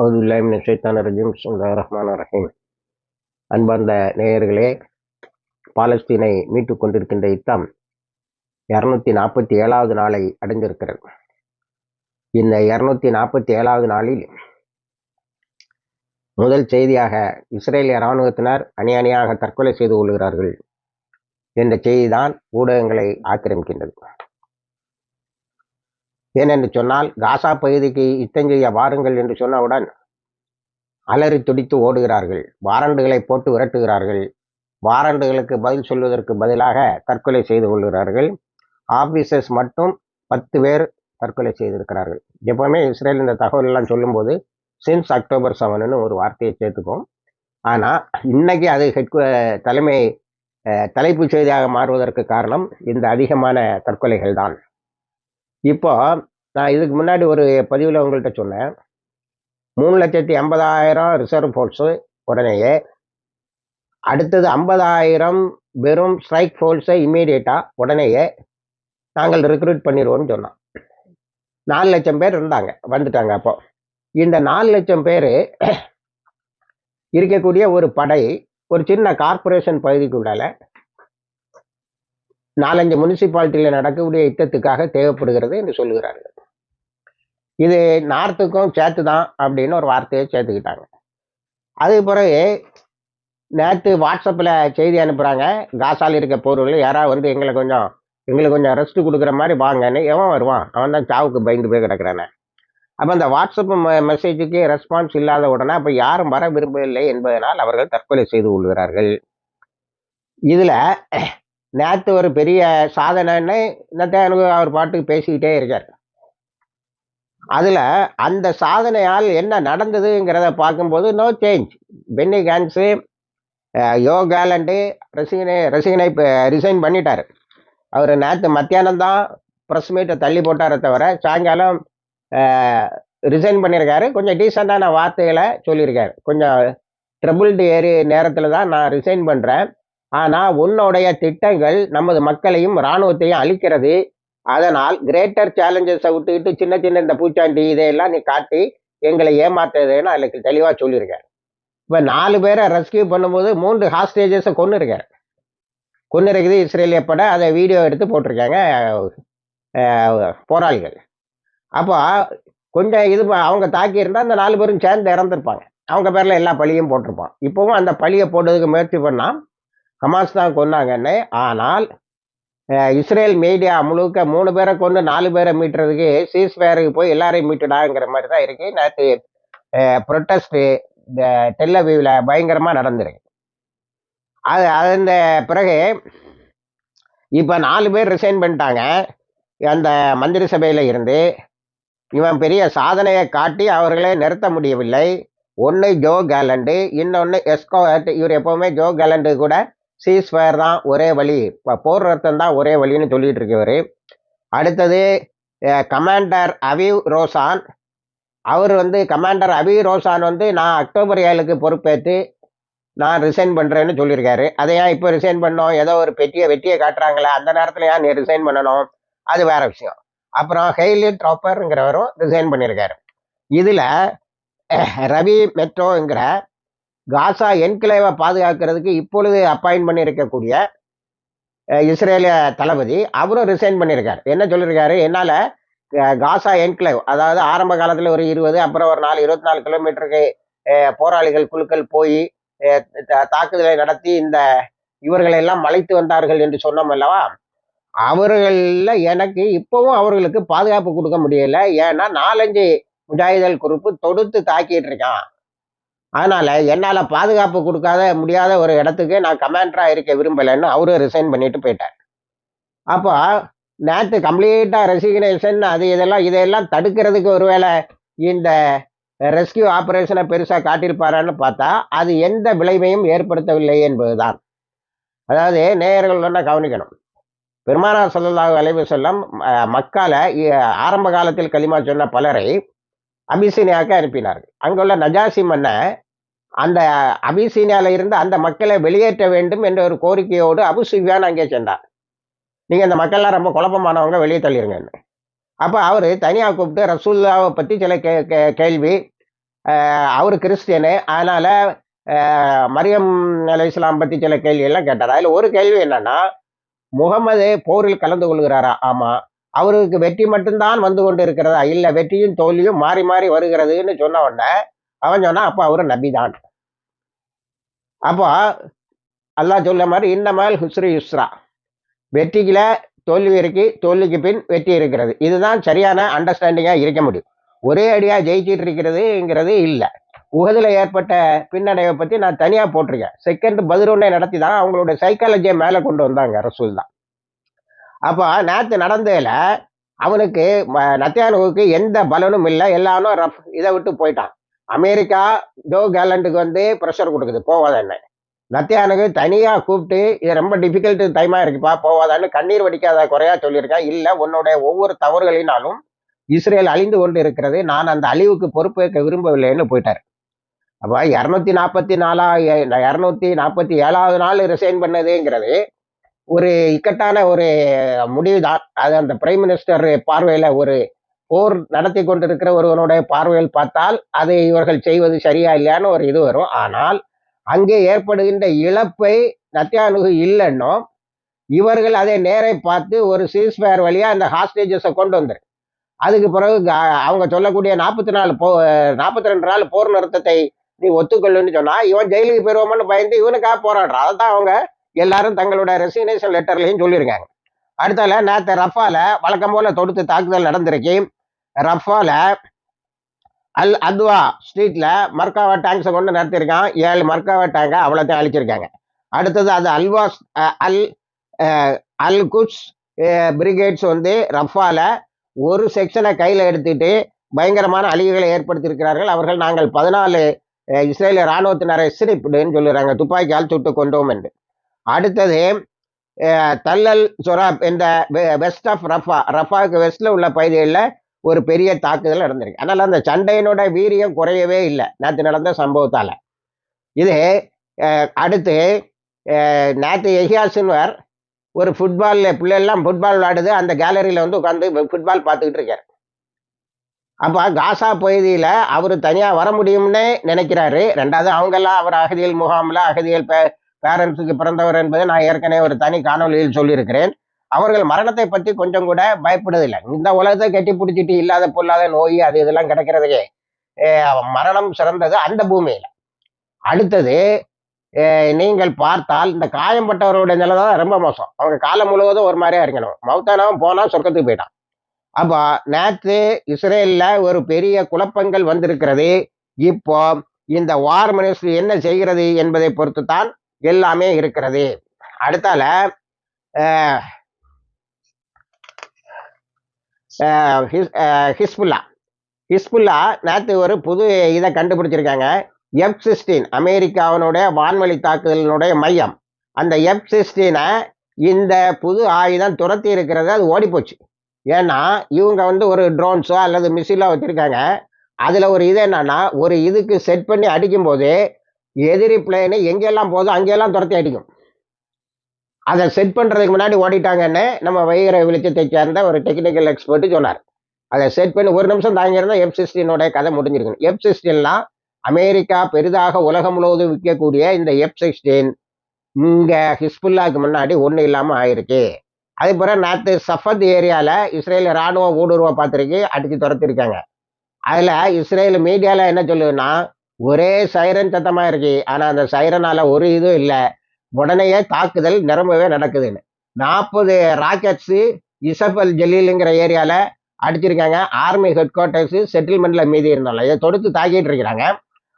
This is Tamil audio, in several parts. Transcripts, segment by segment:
அவதுல்லாமின் சைத்தான ரஜீம். சுல்லா ரஹ்மான் ரஹீம். அன்பார்ந்த நேயர்களே பாலஸ்தீனை மீட்டு கொண்டிருக்கின்ற யுத்தம் இரநூத்தி நாற்பத்தி ஏழாவது நாளை அடைந்திருக்கிறது. இந்த இரநூத்தி நாற்பத்தி ஏழாவது நாளில் முதல் செய்தியாக இஸ்ரேலிய இராணுவத்தினர் அணி அணியாக தற்கொலை செய்து கொள்கிறார்கள். என்ற செய்திதான் ஊடகங்களை ஆக்கிரமிக்கின்றது. ஏனென்று சொன்னால் காசா பகுதிக்கு யுத்தம் செய்ய வாருங்கள் என்று சொன்னவுடன் அலறி துடித்து ஓடுகிறார்கள். வாரண்டுகளை போட்டு விரட்டுகிறார்கள். வாரண்டுகளுக்கு பதில் சொல்வதற்கு பதிலாக தற்கொலை செய்து கொள்கிறார்கள். ஆபீசர்ஸ் மட்டும் பத்து பேர் தற்கொலை செய்திருக்கிறார்கள். எப்பவுமே இஸ்ரேல் இந்த தகவல் எல்லாம் சொல்லும்போது சின்ஸ் அக்டோபர் செவனுன்னு ஒரு வார்த்தையை சேர்த்துக்கும் ஆனால் இன்னைக்கு அது ஹெட் தலைமை தலைப்புச் செய்தியாக மாறுவதற்கு காரணம் இந்த அதிகமான தற்கொலைகள் தான். இப்போ நான் இதுக்கு முன்னாடி ஒரு பதிவில் உங்கள்கிட்ட சொன்னேன். மூணு லட்சத்தி ஐம்பதாயிரம் ரிசர்வ் ஃபோர்ஸு உடனேயே. அடுத்தது ஐம்பதாயிரம் வெறும் ஸ்ட்ரைக் ஃபோர்ஸை இம்மீடியட்டாக உடனேயே நாங்கள் ரெக்ரூட் பண்ணிடுவோம்னு சொன்னோம் நாலு லட்சம் பேர் இருந்தாங்க வந்துட்டாங்க அப்போ. இந்த நாலு லட்சம் பேர் இருக்கக்கூடிய ஒரு படை ஒரு சின்ன கார்பரேஷன் பகுதிக்குள்ளால நாலஞ்சு முனிசிபாலிட்டியில் நடக்கக்கூடிய யுத்தத்துக்காக தேவைப்படுகிறது என்று சொல்லுகிறார்கள். இது நார்த்துக்கும் சேர்த்து தான் அப்படின்னு ஒரு வார்த்தையை சேர்த்துக்கிட்டாங்க. அதுக்கு பிறகு நேற்று வாட்ஸ்அப்பில் செய்தி அனுப்புகிறாங்க காசால் இருக்க போர்கள் யாராவது வந்து எங்களை கொஞ்சம் எங்களுக்கு கொஞ்சம் ரெஸ்ட் கொடுக்குற மாதிரி வாங்கன்னு எவன் வருவான்? அவன் தான் சாவுக்கு பயந்து போய் கிடக்கிறானே. அப்போ அந்த வாட்ஸ்அப் மெசேஜுக்கு ரெஸ்பான்ஸ் இல்லாத உடனே அப்போ யாரும் வர விரும்பவில்லை என்பதனால் அவர்கள் தற்கொலை செய்து கொள்கிறார்கள். இதில் நேற்று ஒரு பெரிய சாதனைன்னு இன்னத்தை அவர் பாட்டுக்கு பேசிக்கிட்டே இருக்கார். அதில் அந்த சாதனையால் என்ன நடந்ததுங்கிறத பார்க்கும்போது நோ சேஞ்ச் பென்னி கேன்ஸு யோ கேலண்டு ரசிகனை ரசிகனை இப்போ ரிசைன் பண்ணிட்டார். அவர் நேற்று மத்தியானம் தான் ப்ரெஸ் மீட்டை தள்ளி போட்டாரே தவிர சாயங்காலம் ரிசைன் பண்ணியிருக்காரு கொஞ்சம் டீசெண்டான வார்த்தைகளை சொல்லியிருக்காரு. கொஞ்சம் ட்ரபுள்டு ஏறி நேரத்தில் தான் நான் ரிசைன் பண்ணுறேன் ஆனால் உன்னுடைய திட்டங்கள் நமது மக்களையும் இராணுவத்தையும் அழிக்கிறது. அதனால் கிரேட்டர் சேலஞ்சஸை விட்டுக்கிட்டு சின்ன சின்ன இந்த பூச்சாண்டி இதையெல்லாம் நீ காட்டி எங்களை ஏமாத்துறதுன்னு அதுக்கு தெளிவாக சொல்லியிருக்காரு. இப்போ நாலு பேரை ரெஸ்கியூ பண்ணும்போது மூன்று ஹாஸ்டேஜஸை கொண்டு இருக்காரு கொண்டு இருக்குது இஸ்ரேலிய பட அதை வீடியோ எடுத்து போட்டிருக்காங்க போராளிகள். அப்போ கொஞ்சம் இது அவங்க தாக்கியிருந்தால் அந்த நாலு பேரும் சேர்ந்து இறந்துருப்பாங்க. அவங்க பேரில் எல்லா பழியும் போட்டிருப்பான். இப்போவும் அந்த பழியை போட்டதுக்கு முயற்சி பண்ணால் ஹமாஸ் தான் கொன்னாங்கன்னு. ஆனால் இஸ்ரேல் மீடியா முழுக்க மூணு பேரை கொண்டு நாலு பேரை மீட்டுறதுக்கு சீஸ் ஃபயருக்கு போய் எல்லாரையும் மீட்டுடாங்கிற மாதிரி தான் இருக்கு. நேற்று ப்ரொட்டஸ்ட்டு டெல்லவியில் பயங்கரமாக நடந்திருக்கு. அது அந்த பிறகு இப்போ நாலு பேர் ரிசைன் பண்ணிட்டாங்க. அந்த மந்திரி சபையில் இருந்து இவன் பெரிய சாதனையை காட்டி அவர்களே நிறுத்த முடியவில்லை. ஒன்று ஜோ கேலண்டு இன்னொன்று எஸ்கோ இவர் எப்போவுமே ஜோ கேலண்டு கூட சீஸ் ஃபயர் தான் ஒரே வழி. இப்போ போர் ரத்தம் தான் ஒரே வழின்னு சொல்லிட்டு இருக்கவர் அடுத்தது கமாண்டர் அவிவ் ரோசான். அவர் வந்து கமாண்டர் அவிவ் ரோசான் வந்து நான் அக்டோபர் ஏழுக்கு பொறுப்பேற்று நான் ரிசைன் பண்ணுறேன்னு சொல்லியிருக்காரு. அதை ஏன் இப்போ ரிசைன் பண்ணோம்? ஏதோ ஒரு பெட்டியை வெட்டியை காட்டுறாங்களே அந்த நேரத்தில் ஏன் நீ ரிசைன் பண்ணணும்? அது வேற விஷயம். அப்புறம் ஹெய்லி ட்ராப்பருங்கிறவரும் ரிசைன் பண்ணியிருக்காரு. இதில் ரவி மெட்ரோங்கிற காசா என்கிளேவை பாதுகாக்கிறதுக்கு இப்பொழுது அப்பாயின்ட் பண்ணியிருக்கக்கூடிய இஸ்ரேலிய தளபதி அவரும் ரிசைன் பண்ணியிருக்கார் என்ன சொல்லியிருக்காரு என்னால் காசா என்கிளேவ் அதாவது ஆரம்ப காலத்தில் ஒரு இருபது அப்புறம் ஒரு நாலு இருபத்தி நாலு கிலோமீட்டருக்கு போராளிகள் குழுக்கள் போய் தாக்குதலை நடத்தி இந்த இவர்களை எல்லாம் மலைத்து வந்தார்கள் என்று சொன்னோம் அல்லவா? அவர்களில் எனக்கு இப்போவும் அவர்களுக்கு பாதுகாப்பு கொடுக்க முடியல. ஏன்னா நாலஞ்சு முஜாஹிதல் குரூப்பு தொடுத்து தாக்கிட்டு இருக்கான். அதனால் என்னால் பாதுகாப்பு கொடுக்காத முடியாத ஒரு இடத்துக்கு நான் கமாண்டராக இருக்க விரும்பலைன்னு அவரும் ரிசைன் பண்ணிட்டு போயிட்டார். அப்போ நேற்று கம்ப்ளீட்டாக ரெசிக்னேஷன் அது இதெல்லாம் இதையெல்லாம் தடுக்கிறதுக்கு ஒருவேளை இந்த ரெஸ்கியூ ஆப்ரேஷனை பெருசாக காட்டியிருப்பாரான்னு பார்த்தா அது எந்த விளைவையும் ஏற்படுத்தவில்லை என்பதுதான். அதாவது நேயர்கள் ஒன்றா கவனிக்கணும். பெருமானா சொல்லலாக அலைவு செல்லம் மக்கால ஆரம்ப காலத்தில் களிமா சொன்ன பலரை அபிசீனியாவுக்கு அனுப்பினார்கள். அங்குள்ள நஜாசி மன்ன அந்த அபிசீனியாவில் இருந்து அந்த மக்களை வெளியேற்ற வேண்டும் என்ற ஒரு கோரிக்கையோடு அபு சுஃபியான் அங்கே சென்றார். நீங்கள் இந்த மக்கள்லாம் ரொம்ப குழப்பமானவங்க வெளியே தள்ளிருங்கன்னு. அப்போ அவர் தனியாக கூப்பிட்டு ரசூல்லாவை பற்றி சில கே கேள்வி. அவர் கிறிஸ்டியனு. அதனால் மரியம் அலை இஸ்லாம் பற்றி சில கேள்வி எல்லாம் கேட்டார். அதில் ஒரு கேள்வி என்னென்னா முகமது போரில் கலந்து கொள்கிறாரா? ஆமாம் அவருக்கு வெற்றி மட்டும்தான் வந்து கொண்டு இருக்கிறதா இல்லை வெற்றியும் தோல்வியும் மாறி மாறி வருகிறதுன்னு சொன்ன உடனே அவன் சொன்னா அப்போ அவரு நபிதான். அப்போ அல்லாஹ் சொல்ல மாதிரி இந்த மேல் ஹுஸ்ரி ஹுஸ்ரா வெற்றிக்கில் தோல்வி இருக்கு தோல்விக்கு பின் வெற்றி இருக்கிறது. இதுதான் சரியான அண்டர்ஸ்டாண்டிங்காக இருக்க முடியும். ஒரே அடியாக ஜெயிச்சிட்டு இருக்கிறதுங்கிறது இல்லை. உகதில் ஏற்பட்ட பின்னடைவை பற்றி நான் தனியாக போட்டிருக்கேன். செகண்ட் பதிரொன்னை நடத்தி தான் அவங்களோட சைக்காலஜியை மேலே கொண்டு வந்தாங்க ரசூல் தான் அப்போ நேற்று நடந்ததில் அவனுக்கு ம- நத்தியானுவுக்கு எந்த பலனும் இல்லை எல்லாரும் ரஃப் இதை விட்டு போயிட்டான். அமெரிக்கா ஜோ கேலண்டுக்கு வந்து ப்ரெஷர் கொடுக்குது போவாத நத்தியானுக்கு தனியாக கூப்பிட்டு இது ரொம்ப டிஃபிகல்ட் டைமாக இருக்குப்பா போவாதான்னு கண்ணீர் வடிக்காத குறையா சொல்லியிருக்கேன். இல்லை உன்னுடைய ஒவ்வொரு தவறுகளினாலும் இஸ்ரேல் அழிந்து கொண்டு இருக்கிறது நான் அந்த அழிவுக்கு பொறுப்பேற்க விரும்பவில்லைன்னு போயிட்டார். அப்போ இரநூத்தி நாற்பத்தி நாலா இரநூத்தி நாற்பத்தி ஏழாவது நாள் ரிசைன் பண்ணதுங்கிறது ஒரு இக்கட்டான ஒரு முடிவு தான் அது அந்த பிரைம் மினிஸ்டர் பார்வையில் ஒரு போர் நடத்தி கொண்டிருக்கிற ஒருவனுடைய பார்வையில் பார்த்தால் அதை இவர்கள் செய்வது சரியா இல்லையான்னு ஒரு இது வரும். ஆனால் அங்கே ஏற்படுகின்ற இழப்பை நத்தியானுகு இல்லைன்னோ இவர்கள் அதை நேரே பார்த்து ஒரு சீஸ்ஃபயர் வழியாக அந்த ஹாஸ்டேஜஸை கொண்டு வந்துரு. அதுக்கு பிறகு அவங்க சொல்லக்கூடிய நாற்பத்தி நாலு போ நாற்பத்தி ரெண்டு நாள் போர் நிறுத்தத்தை நீ ஒத்துக்கொள்ளுன்னு சொன்னால் இவன் ஜெயிலுக்கு போயிருவோம்னு பயந்து இவனுக்காக போராடுறான். அதான் அவங்க எல்லாரும் தங்களோட ரெசிக்னேஷன் லெட்டர்லையும் சொல்லியிருக்காங்க. அடுத்தால நேற்று ரஃபால வழக்கம் போல தொடுத்து தாக்குதல் நடந்திருக்கு. ரஃபால அல் அத்வா ஸ்ட்ரீட்ல மர்காவா டேங்க்ஸை கொண்டு நடத்தியிருக்கான். ஏழு மர்காவா டேங்கை அவ்வளோத்தையும் அழிச்சிருக்காங்க. அடுத்தது அது அல்வா அல் அல் குட்ஸ் பிரிகேட்ஸ் வந்து ரஃபால ஒரு செக்ஷனை கையில் எடுத்துட்டு பயங்கரமான அழிவுகளை ஏற்படுத்தியிருக்கிறார்கள். அவர்கள் நாங்கள் பதினாலு இஸ்ரேலிய இராணுவத்தினரை சிரிப்புடுன்னு சொல்லுறாங்க. துப்பாக்கியால் சுட்டு கொண்டோம் என்று. அடுத்தது தல்லல் சொராப் என்ற வெஸ்ட் ஆஃப் ரஃபா ரஃபாவுக்கு வெஸ்டில் உள்ள பகுதிகளில் ஒரு பெரிய தாக்குதல் நடந்திருக்கு. அதனால் அந்த சண்டையினோட வீரியம் குறையவே இல்லை. நேற்று நடந்த சம்பவத்தால். இது அடுத்து நேற்று எஹியாசின்வர் ஒரு ஃபுட்பாலில் பிள்ளைகள்லாம் ஃபுட்பால் விளையாடுது. அந்த கேலரியில் வந்து உட்காந்து ஃபுட்பால் பார்த்துக்கிட்டு இருக்கார். அப்போ காசா பகுதியில் அவர் தனியாக வர முடியும்னு நினைக்கிறாரு. ரெண்டாவது அவங்கெல்லாம் அவர் அகதியல் முகாமில் அகதியல் பே பேரண்ட்ஸுக்கு பிறந்தவர் என்பதை நான் ஏற்கனவே ஒரு தனி காணொலியில் சொல்லியிருக்கிறேன். அவர்கள் மரணத்தை பற்றி கொஞ்சம் கூட பயப்படுதில்லை இந்த உலகத்தை கட்டி பிடிச்சிட்டு இல்லாத பொல்லாத நோய் அது இதெல்லாம் கிடைக்கிறதுக்கே. மரணம் சிறந்தது அந்த பூமியில். அடுத்தது நீங்கள் பார்த்தால் இந்த காயம்பட்டவரோட நிலை தான் ரொம்ப மோசம். அவங்க காலம் முழுவதும் ஒரு மாதிரியா இருக்கணும். மௌத்தானவன் போனால் சொர்க்கத்துக்கு போயிட்டான். அப்போ நேற்று இஸ்ரேலில் ஒரு பெரிய குழப்பங்கள் வந்திருக்கிறது. இப்போ இந்த வார் மினிஸ்ட்ரி என்ன செய்கிறது என்பதை பொறுத்து தான் எல்லாமே இருக்கிறது. அடுத்தால ஹிஸ்- ஹிஸ்புல்லா. ஹிஸ்புல்லா நேற்று ஒரு புது இதை கண்டுபிடிச்சிருக்காங்க. எஃப் சிக்ஸ்டீன் அமெரிக்காவினுடைய வான்வழி தாக்குதலினுடைய மையம். அந்த எஃப் சிக்ஸ்டீனை இந்த புது ஆயுதம் துரத்தி இருக்கிறது அது ஓடிப்போச்சு. ஏன்னா இவங்க வந்து ஒரு ட்ரோன்ஸோ அல்லது மிஷினோ வச்சுருக்காங்க. அதில் ஒரு இது என்னன்னா ஒரு இதுக்கு செட் பண்ணி அடிக்கும்போது எதிரி பிளேனு எங்கெல்லாம் போதும் அங்கெல்லாம் துரத்தி அடிக்கும். அதை செட் பண்றதுக்கு முன்னாடி ஓடிட்டாங்கன்னு நம்ம வைகிற வெளிச்சத்தை சேர்ந்த ஒரு டெக்னிக்கல் எக்ஸ்பர்ட்டு சொன்னார். அதை செட் பண்ணி ஒரு நிமிஷம் தாங்கியிருந்தா எஃப் சிக்ஸ்டீனோட கதை முடிஞ்சிருக்கு எஃப் சிக்ஸ்டீன்லாம் அமெரிக்கா பெரிதாக உலகம் முழுவதும் விற்கக்கூடிய இந்த எஃப் சிக்ஸ்டீன் இங்கே ஹிஸ்புல்லாக்கு முன்னாடி ஒன்றும் இல்லாமல் ஆயிருக்கு. அதே போல் நேற்று சஃபத் ஏரியாவில் இஸ்ரேல் ராணுவம் ஊடுருவ பார்த்துருக்கு அடிச்சு துரத்திருக்காங்க. அதில் இஸ்ரேல் மீடியாவில் என்ன சொல்லுதுன்னா ஒரே சைரன் சத்தமாக இருக்கு. ஆனால் அந்த சைரனால் ஒரு இதுவும் இல்லை. உடனேயே தாக்குதல் நிரம்பவே நடக்குதுன்னு. நாற்பது ராக்கெட்ஸு இசபல் ஜலீலுங்கிற ஏரியாவில் அடிச்சிருக்காங்க. ஆர்மி ஹெட் குவார்ட்டர்ஸு செட்டில்மெண்ட்டில் மீதி இருந்தாலும் இதை தொடுத்து தாக்கிட்டு இருக்கிறாங்க.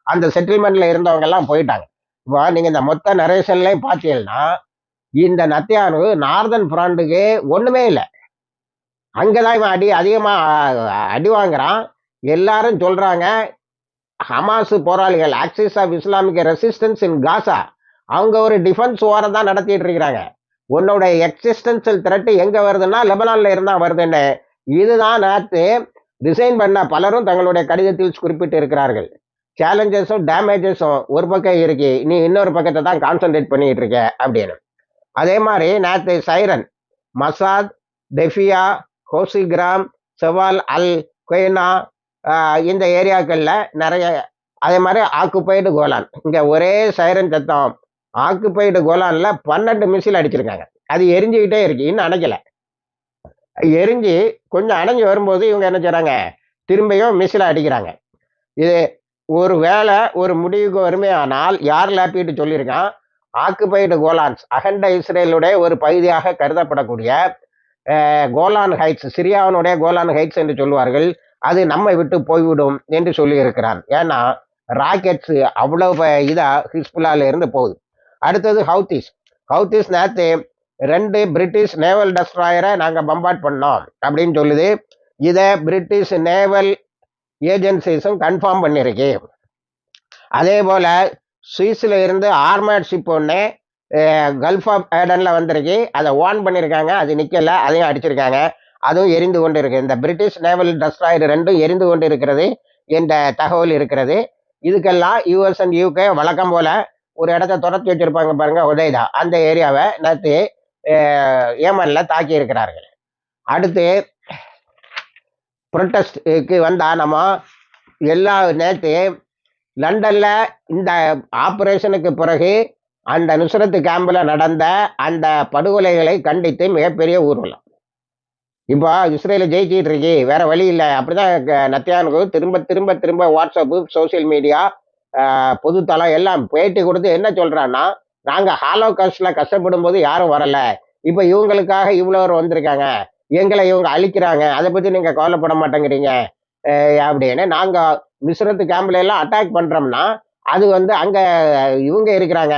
அந்த செட்டில்மெண்ட்டில் இருந்தவங்கெல்லாம் போயிட்டாங்க. இப்போ நீங்கள் இந்த மொத்த நரேஷன்லையும் பார்த்தீங்கன்னா இந்த நத்தியானு நார்தன் பிராண்டுக்கு ஒன்றுமே இல்லை. அங்கதான் இவன் அடி அதிகமாக அடி வாங்குறான். எல்லாரும் சொல்கிறாங்க ஹமாஸ் போராளிகள் axis of Islamic resistance in Gaza அவங்க ஒரு டிஃபென்ஸ் வாரை தான் நடத்திட்டு இருக்கிறாங்க. உன்னோட எக்ஸிஸ்டன்சியல் த்ரெட்டு எங்கே வருதுன்னா லெபனானில் இருந்தால் வருதுன்னு இதுதான் நேற்று டிசைன் பண்ண பலரும் தங்களுடைய கடிதத்தில் குறிப்பிட்டு இருக்கிறார்கள். சேலஞ்சஸும் டேமேஜஸும் ஒரு பக்கம் இருக்கு. நீ இன்னொரு பக்கத்தை தான் கான்சன்ட்ரேட் பண்ணிக்கிட்டு இருக்க அப்படின்னு. அதே மாதிரி நேற்று சைரன் மசாத் டெஃபியா கோசிகிராம் செவால் அல் கொய்னா இந்த ஏரியாக்களில் நிறைய அதே மாதிரி ஆக்குப்பைடு கோலான். இங்கே ஒரே சைரன் சத்தம் ஆக்குப்பைடு கோலானில் பன்னெண்டு மிசில் அடிச்சிருக்காங்க. அது எரிஞ்சுக்கிட்டே இருக்கு. இன்னும் அணைக்கலை. எரிஞ்சு கொஞ்சம் அணைஞ்சு வரும்போது இவங்க என்ன செய்கிறாங்க திரும்பியும் மிசில் அடிக்கிறாங்க. இது ஒரு வேளை ஒரு முடிவுக்கு வருமையானால் யார் லாப்பிட்டு சொல்லியிருக்கான்? Occupied Golans. அகண்ட இஸ்ரேலுடைய ஒரு பகுதியாக கருதப்படக்கூடிய கோலான் ஹைட்ஸ் சிரியாவினுடைய கோலான் ஹைட்ஸ் என்று சொல்லுவார்கள் அது நம்மை விட்டு போய்விடும் என்று சொல்லியிருக்கிறார். ஏன்னா ராக்கெட்ஸ் அவ்வளவு இதாக ஹிஸ்புல்லால இருந்து போகுது. அடுத்தது ஹவுத்திஸ் ஹவுத்திஸ் நேத்து ரெண்டு பிரிட்டிஷ் நேவல் டெஸ்ட்ராயரை நாங்கள் பம்பாட் பண்ணோம் அப்படின்னு சொல்லுது. இதை பிரிட்டிஷ் நேவல் ஏஜென்சிஸும் கன்ஃபார்ம் பண்ணியிருக்கு அதே போல் சுவிஸில் இருந்து ஆர்மேட் ஷிப் ஒன்று கல்ஃப் ஆஃப் ஏடனில் வந்திருக்கு. அதை ஓன் பண்ணியிருக்காங்க அது நிற்கலை அதையும் அடிச்சிருக்காங்க. அதுவும் எரிந்து கொண்டு இருக்கு இந்த பிரிட்டிஷ் நேவல் டெஸ்ட்ராயர் ரெண்டும் எரிந்து கொண்டு இருக்கிறது என்ற தகவல் இருக்கிறது. இதுக்கெல்லாம் யூஎஸ் அண்ட் யூகே வழக்கம் போல ஒரு இடத்த துரத்தி வச்சிருப்பாங்க பாருங்க உதயதா. அந்த ஏரியாவை நேற்று ஏமன்ல தாக்கி இருக்கிறார்கள். அடுத்து ப்ரொட்டஸ்டுக்கு வந்தால் நம்ம எல்லா நேற்று லண்டனில் இந்த ஆப்ரேஷனுக்கு பிறகு அந்த நுசரத்து கேம்பில் நடந்த அந்த படுகொலைகளை கண்டித்து மிகப்பெரிய ஊர்வலம். இப்போ இஸ்ரேல ஜெயிச்சிட்டு இருக்கு வேற வழி இல்லை. அப்படிதான் நத்தியானுக்கு திரும்ப திரும்ப திரும்ப வாட்ஸ்அப்பு சோஷியல் மீடியா பொதுத்தளம் எல்லாம் பேட்டி கொடுத்து என்ன சொல்றான்னா நாங்கள் ஹாலோ காஸ்ட்ல கஷ்டப்படும் போது யாரும் வரல. இப்போ இவங்களுக்காக இவ்வளோ வந்திருக்காங்க. எங்களை இவங்க அழிக்கிறாங்க. அதை பத்தி நீங்க கவலைப்பட மாட்டேங்கிறீங்க. அப்படின்னு நாங்க மிஸ்ரத்து கேம்ப்ல எல்லாம் அட்டாக் பண்றோம்னா அது வந்து அங்க இவங்க இருக்கிறாங்க.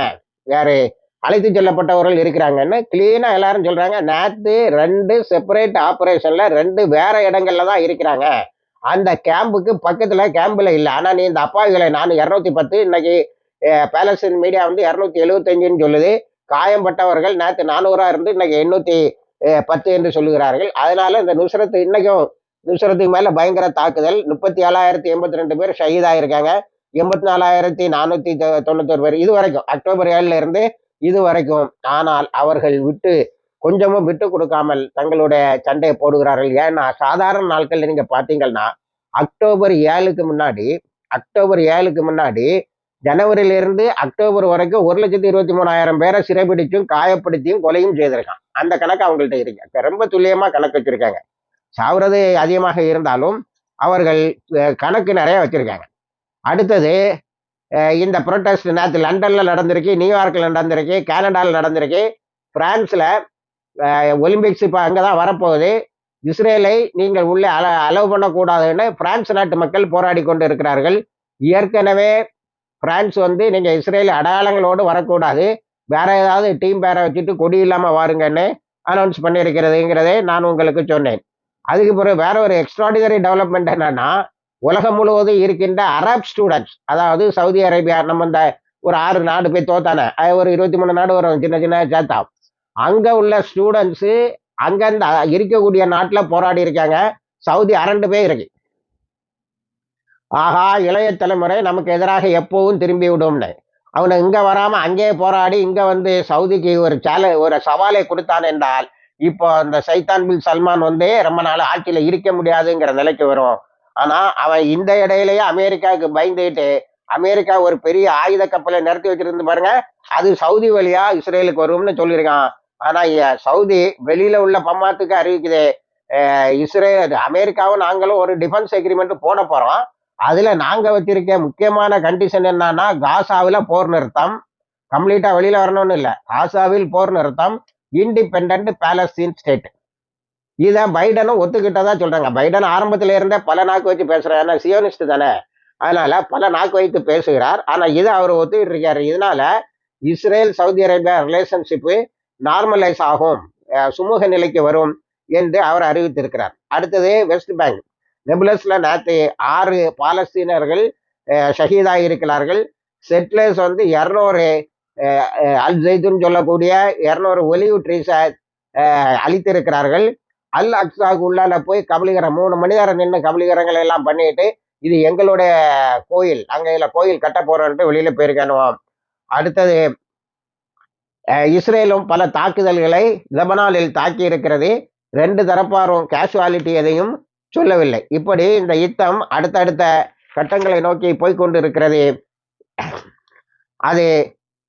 யாரு அழைத்து செல்லப்பட்டவர்கள் இருக்கிறாங்கன்னு கிளீனாக எல்லாரும் சொல்கிறாங்க நேற்று ரெண்டு செப்பரேட் ஆப்ரேஷனில் ரெண்டு வேற இடங்கள்ல தான் இருக்கிறாங்க. அந்த கேம்புக்கு பக்கத்தில் கேம்பில் இல்லை. ஆனால் நீ இந்த அப்பாவிகளை நான் இரநூத்தி பத்து இன்னைக்கு பேலஸ்தீன் மீடியா வந்து இரநூத்தி எழுபத்தஞ்சுன்னு சொல்லுது. காயம்பட்டவர்கள் நேற்று நானூறாக இருந்து இன்னைக்கு எண்ணூற்றி பத்து என்று சொல்லுகிறார்கள். அதனால இந்த நுசரத்து இன்னைக்கும் நுசரத்துக்கு மேலே பயங்கர தாக்குதல். முப்பத்தி ஏழாயிரத்தி எண்பத்தி ரெண்டு பேர் ஷஹீதாயிருக்காங்க. எண்பத்தி நாலாயிரத்தி நானூற்றி தொ- தொண்ணூத்தொரு பேர். இது வரைக்கும் அக்டோபர் ஏழுல இருந்து இது வரைக்கும் ஆனால் அவர்கள் விட்டு கொஞ்சமும் விட்டு கொடுக்காமல் தங்களுடைய சண்டையை போடுகிறார்கள். ஏன்னா சாதாரண நாட்கள் நீங்க பார்த்தீங்கன்னா அக்டோபர் ஏழுக்கு முன்னாடி அக்டோபர் ஏழுக்கு முன்னாடி ஜனவரியிலிருந்து அக்டோபர் வரைக்கும் ஒரு லட்சத்தி இருபத்தி மூணாயிரம் பேரை சிறைபிடிச்சும் காயப்படுத்தியும் கொலையும் செய்திருக்கான் அந்த கணக்கு அவங்கள்ட்ட இருக்கு. ரொம்ப துல்லியமா கணக்கு வச்சிருக்காங்க. சாவுறது அதிகமாக இருந்தாலும் அவர்கள் கணக்கு நிறைய வச்சிருக்காங்க. அடுத்தது இந்த ப்ரொட்டஸ்ட் நேற்று லண்டனில் நடந்திருக்கு நியூயார்க்கில் நடந்திருக்கு கனடாவில் நடந்திருக்கு ஃப்ரான்ஸில் ஒலிம்பிக்ஸ் இப்போ அங்கே தான் வரப்போகுது. இஸ்ரேலை நீங்கள் உள்ளே அல அலோவ் பண்ணக்கூடாதுன்னு பிரான்ஸ் நாட்டு மக்கள் போராடி கொண்டு இருக்கிறார்கள். ஏற்கனவே பிரான்ஸ் வந்து நீங்கள் இஸ்ரேல் அடையாளங்களோடு வரக்கூடாது. வேற ஏதாவது டீம் பேரை வச்சுட்டு கொடி இல்லாமல் வாருங்கன்னு அனௌன்ஸ் பண்ணியிருக்கிறதுங்கிறதே நான் உங்களுக்கு சொன்னேன். அதுக்கு பிறகு வேற ஒரு எக்ஸ்ட்ராடினரி டெவலப்மெண்ட் என்னன்னா உலகம் முழுவதும் இருக்கின்ற அரப் ஸ்டூடெண்ட்ஸ் அதாவது சவுதி அரேபியா நம்ம இந்த ஒரு ஆறு நாடு போய் தோத்தானே ஒரு இருபத்தி மூணு நாடு வரும் சின்ன சின்ன சேர்த்தா. அங்க உள்ள ஸ்டூடெண்ட்ஸு அங்கந்த இருக்கக்கூடிய நாட்டுல போராடி இருக்காங்க. சவுதி அரண்டு போய் இருக்கு. ஆகா இளைய தலைமுறை நமக்கு எதிராக எப்பவும் திரும்பி விடும்னு. அவனை இங்க வராம அங்கேயே போராடி இங்க வந்து சவுதிக்கு ஒரு சேல ஒரு சவாலை கொடுத்தான் என்றால் இப்போ அந்த சைத்தான் பின் சல்மான் வந்து ரொம்ப நாள் ஆட்சியில இருக்க முடியாதுங்கிற நிலைக்கு வரும். ஆனா அவன் இந்த இடையிலேயே அமெரிக்காவுக்கு பயந்துகிட்டு அமெரிக்கா ஒரு பெரிய ஆயுத கப்பலை நிறுத்தி வச்சிருந்து பாருங்க. அது சவுதி வழியா இஸ்ரேலுக்கு வரும்னு சொல்லியிருக்கான். ஆனா சவுதி வெளியில உள்ள பம்மாத்துக்கு அறிவிக்குது. இஸ்ரேல் அமெரிக்காவும் நாங்களும் ஒரு டிஃபென்ஸ் எக்ரிமெண்ட் போட போறோம். அதுல நாங்க வச்சிருக்க முக்கியமான கண்டிஷன் என்னன்னா காசாவில் போர் நிறுத்தம். கம்ப்ளீட்டா வெளியில வரணும்னு இல்லை. காசாவில் போர் நிறுத்தம். இண்டிபெண்ட் பாலஸ்தீன் ஸ்டேட் இதை பைடனும் ஒத்துக்கிட்டதா சொல்றாங்க. பைடன் ஆரம்பத்தில் இருந்தே பல நாக்கு வச்சு பேசுறாரு. ஏன்னா சியோனிஸ்ட் தானே. அதனால பல நாக்கு வைத்து பேசுகிறார். ஆனா இதை அவர் ஒத்துக்கிட்டு இருக்காரு. இதனால Israel Saudi Arabia relationship normalise ஆகும். சுமூக நிலைக்கு வரும் என்று அவர் அறிவித்திருக்கிறார். அடுத்தது வெஸ்ட் பேங்க் நெபுலஸ்ல நேற்று ஆறு பாலஸ்தீனர்கள் ஷஹீதாக இருக்கிறார்கள். செட்லர்ஸ் வந்து இரநூறு அல் ஜெய்துன்னு சொல்லக்கூடிய இரநூறு ஒலிவு ட்ரீஸை அளித்திருக்கிறார்கள் அல் அக்ஸாவுக்கு உள்ளால போய் கபலிகரம் மூணு மணி நேரம் நின்று கபலீகரங்களை எல்லாம் பண்ணிட்டு இது எங்களுடைய கோயில் அங்கே இதுல கோயில் கட்ட போறோன்ட்டு வெளியில போயிருக்கணும் அடுத்தது இஸ்ரேலும் பல தாக்குதல்களை லெபனானில் தாக்கி இருக்கிறது ரெண்டு தரப்பாரும் கேஷுவாலிட்டி எதையும் சொல்லவில்லை. இப்படி இந்த யுத்தம் அடுத்தடுத்த கட்டங்களை நோக்கி போய்கொண்டு இருக்கிறது அது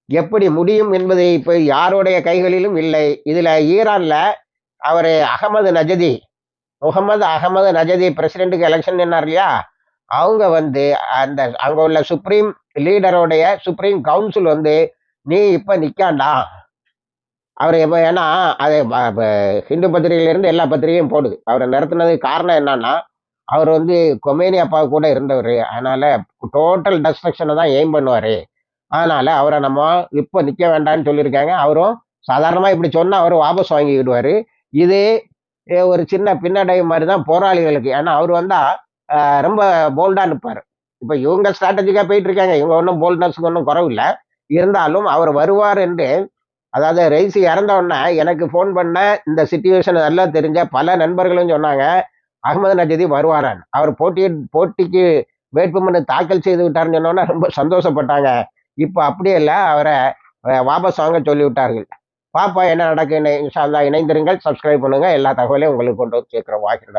எப்படி முடியும் என்பது இப்போ யாருடைய கைகளிலும் இல்லை. இதில் ஈரானில் அவர் அகமது நஜதி முகமது அகமது நஜதி பிரசிடென்ட்டுக்கு எலெக்ஷன் நின்னார் இல்லையா? அவங்க வந்து அந்த அங்கே உள்ள சுப்ரீம் லீடருடைய சுப்ரீம் கவுன்சில் வந்து நீ இப்போ நிற்காண்டா அவர் எப்போ ஏன்னா அது ஹிந்து பத்திரிகையிலேருந்து எல்லா பத்திரிகையும் போடுது. அவரை நிறுத்தினதுக்கு காரணம் என்னன்னா அவர் வந்து கொமேனி அப்பா கூட இருந்தவர். அதனால் டோட்டல் டெஸ்ட்ரக்ஷனை தான் எய்ம் பண்ணுவார். அதனால் அவரை நம்ம இப்போ நிற்க வேண்டாம்னு சொல்லியிருக்காங்க. அவரும் சாதாரணமாக இப்படி சொன்னால் அவர் வாபஸ் வாங்கிக்கிடுவார். இது ஒரு சின்ன பின்னடைவு மாதிரி தான் போராளிகளுக்கு. ஏன்னா அவர் வந்தால் ரொம்ப போல்டாக நிற்பார் இப்போ இவங்க ஸ்ட்ராட்டஜிக்காக போயிட்டு இருக்காங்க இவங்க ஒன்றும் போல்ட்னஸ்க்கு ஒன்றும் குறவில்லை இருந்தாலும் அவர் வருவார் என்று அதாவது ரைஸ் இறந்த எனக்கு ஃபோன் பண்ண இந்த சுச்சுவேஷன் நல்லா தெரிஞ்ச பல நண்பர்களும் சொன்னாங்க அகமது நஜதி வருவாரான் அவர் போட்டி போட்டிக்கு வேட்புமனு தாக்கல் செய்து விட்டாருன்னு சொன்னோன்னே ரொம்ப சந்தோஷப்பட்டாங்க. இப்போ அப்படியே இல்லை அவரை வாபஸ் வாங்க சொல்லிவிட்டார்கள். பாப்பா என்ன நடக்குன்னு இன்ஷா இணைந்திருங்கள். சப்ஸ்கிரைப் பண்ணுங்க. எல்லா தகவலையும் உங்களுக்கு கொண்டு வந்து சேர்க்குறோம் வாய்க்கிறதா